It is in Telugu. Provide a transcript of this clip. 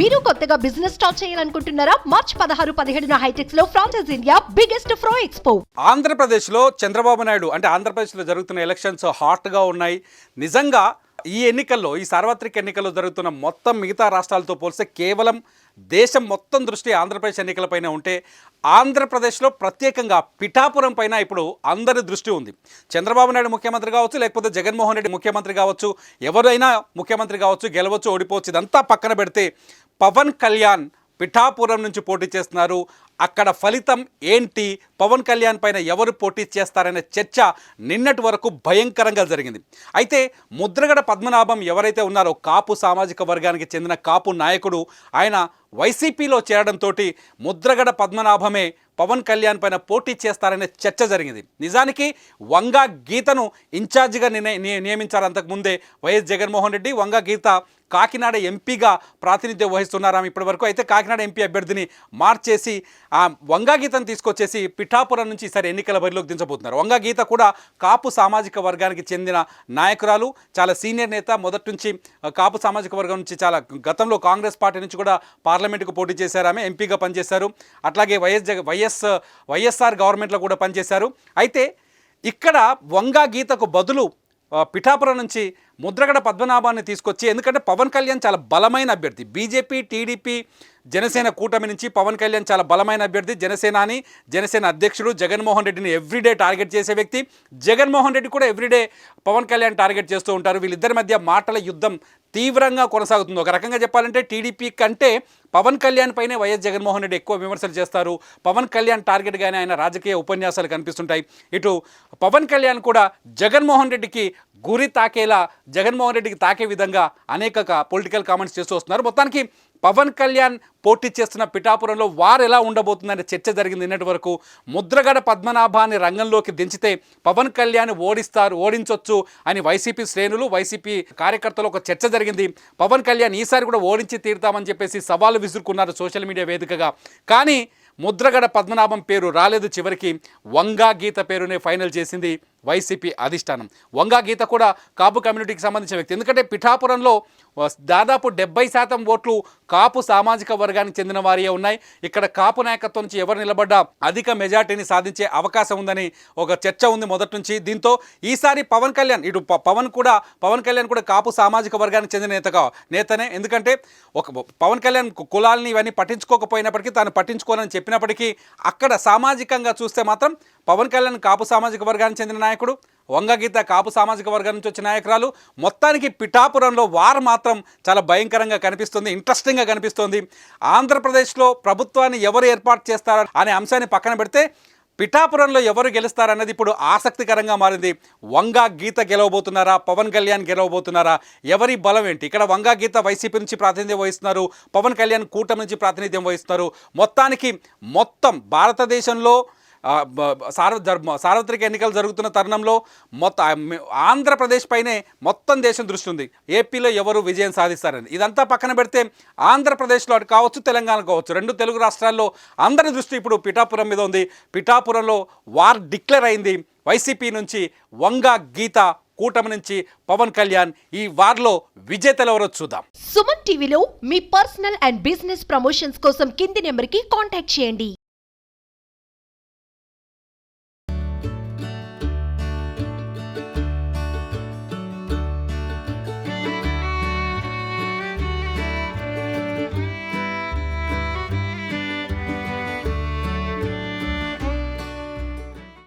మీరు కొత్తగా బిజినెస్ స్టార్ట్ చేయాలనుకుంటున్నారా? మార్చ్ పదహారు పదిహేడున హైటెక్స్లో ఫ్రాన్సెస్ ఇండియా బిగ్గెస్ట్ ఫ్రో ఎక్స్పో ఆంధ్రప్రదేశ్లో చంద్రబాబు నాయుడు అంటే ఆంధ్రప్రదేశ్లో జరుగుతున్న ఎలక్షన్స్ హాట్గా ఉన్నాయి. నిజంగా ఈ ఎన్నికల్లో ఈ సార్వత్రిక ఎన్నికల్లో జరుగుతున్న మొత్తం మిగతా రాష్ట్రాలతో పోలిస్తే కేవలం దేశం మొత్తం దృష్టి ఆంధ్రప్రదేశ్ ఎన్నికలపైన ఉంటే ఆంధ్రప్రదేశ్లో ప్రత్యేకంగా పిఠాపురం పైన ఇప్పుడు అందరి దృష్టి ఉంది. చంద్రబాబు నాయుడు ముఖ్యమంత్రి కావచ్చు లేకపోతే జగన్మోహన్ రెడ్డి ముఖ్యమంత్రి కావచ్చు ఎవరైనా ముఖ్యమంత్రి కావచ్చు గెలవచ్చు ఓడిపోవచ్చు ఇదంతా పక్కన పెడితే పవన్ కళ్యాణ్ పిఠాపురం నుంచి పోటీ చేస్తున్నారు. అక్కడ ఫలితం ఏంటి? పవన్ కళ్యాణ్ పైన ఎవరు పోటీ చేస్తారనే చర్చ నిన్నటి వరకు భయంకరంగా జరిగింది. అయితే ముద్రగడ పద్మనాభం ఎవరైతే ఉన్నారో కాపు సామాజిక వర్గానికి చెందిన కాపు నాయకుడు ఆయన వైసీపీలో చేరడంతో ముద్రగడ పద్మనాభమే పవన్ కళ్యాణ్ పైన పోటీ చేస్తారనే చర్చ జరిగింది. నిజానికి వంగా గీతను ఇన్ఛార్జిగా నినే- ని- నియమించారు అంతకుముందే వైఎస్ జగన్మోహన్ రెడ్డి. వంగా గీత కాకినాడ ఎంపీగా ప్రాతినిధ్యం వహిస్తున్నారా ఇప్పటి వరకు. అయితే కాకినాడ ఎంపీ అభ్యర్థిని మార్చేసి ఆ వంగా గీతను తీసుకొచ్చేసి పిఠాపురం నుంచి ఈసారి ఎన్నికల బరిలోకి దించబోతున్నారు. వంగా గీత కూడా కాపు సామాజిక వర్గానికి చెందిన నాయకురాలు చాలా సీనియర్ నేత మొదటి నుంచి కాపు సామాజిక వర్గం నుంచి చాలా గతంలో కాంగ్రెస్ పార్టీ నుంచి కూడా పార్లమెంటుకు పోటీ చేశారు. ఆమె ఎంపీగా పనిచేశారు. అట్లాగే వైఎస్ జగ వైఎస్ వైఎస్ఆర్ గవర్నమెంట్లో కూడా పనిచేశారు. అయితే ఇక్కడ వంగా గీతకు బదులు పిఠాపురం నుంచి ముద్రగడ పద్మనాభాన్ని తీసుకొచ్చి ఎందుకంటే పవన్ కళ్యాణ్ చాలా బలమైన అభ్యర్థి. బీజేపీ టీడీపీ జనసేన కూటమి నుంచి పవన్ కళ్యాణ్ చాలా బలమైన అభ్యర్థి. జనసేనాని జనసేన అధ్యక్షుడు జగన్మోహన్ రెడ్డిని ఎవ్రీడే టార్గెట్ చేసే వ్యక్తి. జగన్మోహన్ రెడ్డి కూడా ఎవ్రీడే పవన్ కళ్యాణ్ టార్గెట్ చేస్తూ ఉంటారు. వీళ్ళిద్దరి మధ్య మాటల యుద్ధం తీవ్రంగా కొనసాగుతుంది. ఒక రకంగా చెప్పాలంటే టీడీపీ కంటే పవన్ కళ్యాణ్ పైనే వైఎస్ జగన్మోహన్ రెడ్డి ఎక్కువ విమర్శలు చేస్తారు. పవన్ కళ్యాణ్ టార్గెట్గానే ఆయన రాజకీయ ఉపన్యాసాలు కనిపిస్తుంటాయి. ఇటు పవన్ కళ్యాణ్ కూడా జగన్మోహన్ రెడ్డికి గురి తాకేలా జగన్మోహన్ రెడ్డికి తాకే విధంగా అనేక పొలిటికల్ కామెంట్స్ చేస్తూ వస్తున్నారు. మొత్తానికి పవన్ కళ్యాణ్ పోటీ చేస్తున్న పిఠాపురంలో వారు ఎలా ఉండబోతుందనే చర్చ జరిగింది నిన్నటి వరకు. ముద్రగడ పద్మనాభాన్ని రంగంలోకి దించితే పవన్ కళ్యాణ్ ఓడిస్తారు ఓడించవచ్చు అని వైసీపీ శ్రేణులు వైసీపీ కార్యకర్తలు ఒక చర్చ జరిగింది. పవన్ కళ్యాణ్ ఈసారి కూడా ఓడించి తీరుతామని చెప్పేసి సవాలు విసురుకున్నారు సోషల్ మీడియా వేదికగా. కానీ ముద్రగడ పద్మనాభం పేరు రాలేదు చివరికి వంగా గీత పేరునే ఫైనల్ చేసింది వైసీపీ అధిష్టానం. వంగా గీత కూడా కాపు కమ్యూనిటీకి సంబంధించిన వ్యక్తి. ఎందుకంటే పిఠాపురంలో దాదాపు డెబ్బై శాతం ఓట్లు కాపు సామాజిక వర్గానికి చెందిన వారియే ఉన్నాయి. ఇక్కడ కాపు నాయకత్వం నుంచి ఎవరు నిలబడ్డా అధిక మెజార్టీని సాధించే అవకాశం ఉందని ఒక చర్చ ఉంది మొదటి నుంచి. దీంతో ఈసారి పవన్ కళ్యాణ్ ఇటు పవన్ కూడా పవన్ కళ్యాణ్ కూడా కాపు సామాజిక వర్గానికి చెందిన నేతగా నేతనే. ఎందుకంటే ఒక పవన్ కళ్యాణ్ కులాలని ఇవన్నీ పట్టించుకోకపోయినప్పటికీ తాను పట్టించుకోనని చెప్పి చెప్పినప్పటికీ అక్కడ సామాజికంగా చూస్తే మాత్రం పవన్ కళ్యాణ్ కాపు సామాజిక వర్గానికి చెందిన నాయకుడు వంగగీత కాపు సామాజిక వర్గం నుంచి వచ్చిన నాయకురాలు. మొత్తానికి పిఠాపురంలో వారు మాత్రం చాలా భయంకరంగా కనిపిస్తుంది ఇంట్రెస్టింగ్గా కనిపిస్తుంది. ఆంధ్రప్రదేశ్లో ప్రభుత్వాన్ని ఎవరు ఏర్పాటు చేస్తారో అనే అంశాన్ని పక్కన పెడితే పిఠాపురంలో ఎవరు గెలుస్తారన్నది ఇప్పుడు ఆసక్తికరంగా మారింది. వంగా గీత గెలవబోతున్నారా? పవన్ కళ్యాణ్ గెలవబోతున్నారా? ఎవరి బలం ఏంటి? ఇక్కడ వంగా గీత వైసీపీ నుంచి ప్రాతినిధ్యం వహిస్తున్నారు. పవన్ కళ్యాణ్ కూటమి నుంచి ప్రాతినిధ్యం వహిస్తున్నారు. మొత్తానికి మొత్తం భారతదేశంలో ఆ, సార్వ సార్వత్రిక ఎన్నికలు జరుగుతున్న తరుణంలో మొత్తం ఆంధ్రప్రదేశ్ పైనే మొత్తం దేశం దృష్టి ఉంది. ఏపీలో ఎవరు విజయం సాధిస్తారని. ఇదంతా పక్కన పెడితే ఆంధ్రప్రదేశ్లో అటు కావచ్చు తెలంగాణ కావచ్చు. రెండు తెలుగు రాష్ట్రాల్లో అందరి దృష్టి ఇప్పుడు పిఠాపురం మీద ఉంది. పిఠాపురంలో వార్ డిక్లేర్ అయింది. వైసీపీ నుంచి వంగ గీత కూటమి నుంచి పవన్ కళ్యాణ్ ఈ వార్లో విజేతలు ఎవరో చూద్దాం. సుమన్ టీవీలో మీ పర్సనల్ అండ్ బిజినెస్ ప్రమోషన్స్ కోసం కింది నెంబర్కి కాంటాక్ట్ చేయండి.